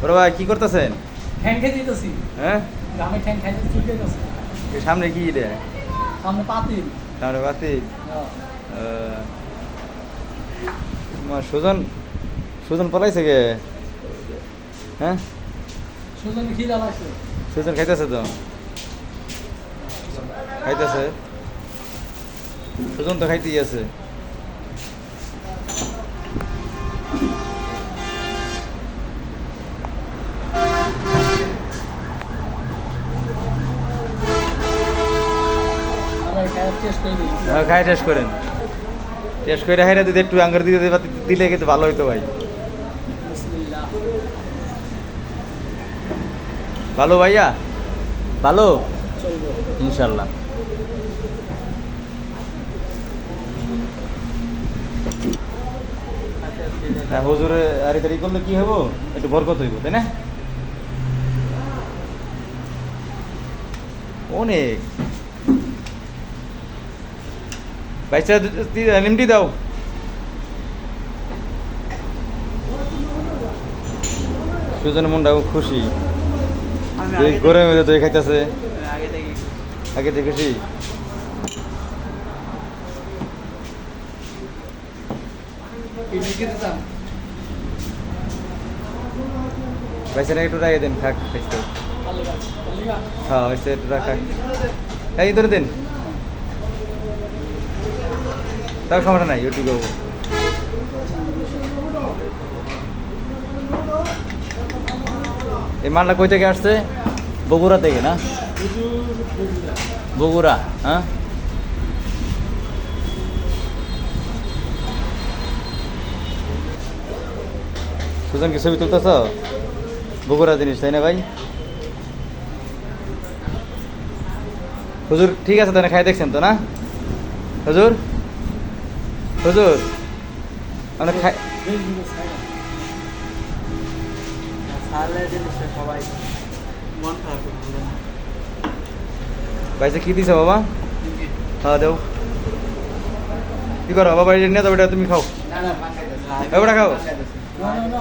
বড় ভাই কি করতেছেন? হ্যাঁ? সামনে কি রে? সামনে পাতিল। সামনে বাতি হ্যাঁ। সুজন সুজন পলাইছে গে হ্যাঁ? সুজন খিদা লাগছে সুজন খাইতেছে তো? খাইতেছে। সুজন তো খাইতেই আছে। খাই হ্যাঁ, টেস্ট করেন। টেস্ট করে হাইরা দিতে একটু আঙ্গার দিতে- দিলে কিন্তু ভালো হইতো ভাই। ভালো ভাইয়া? ভালো? ইনশাল্লাহ হ্যাঁ হুজুরে আরে তারি করলে কি হব একটু বরকত হইব তাই না? অনেক। বাইসা লিমটি দাও। সুজনের মনটা খুশি। গরমের মধ্যে খাইতেছে। আগে থেকে খুশি। দিতাম একটু রাখিয়ে দেন খাক কালিগা হ্যাঁ ওইসে একটু রাখা এই ধরে দিন। তাও সমস্যা নাই ইউটিউবে এই মালটা কই থেকে আসছে? বগুড়া থেকে না? বগুড়া হ্যাঁ? সুজন, কি ছবি তুলতেছ? বগুড়া জিনিস, তাই না ভাই? হুজুর, ঠিক আছে তাহলে খাই দেখছেন তো না? হুজুর? হুজুর আমরা খাই সবাই মন খারাপ করে বাইসে কি দিছে বাবা? খাওয়া দেও। কি করো বাবা এটা নিয়ে যাও এটা তুমি খাও। না না খাও। না না না।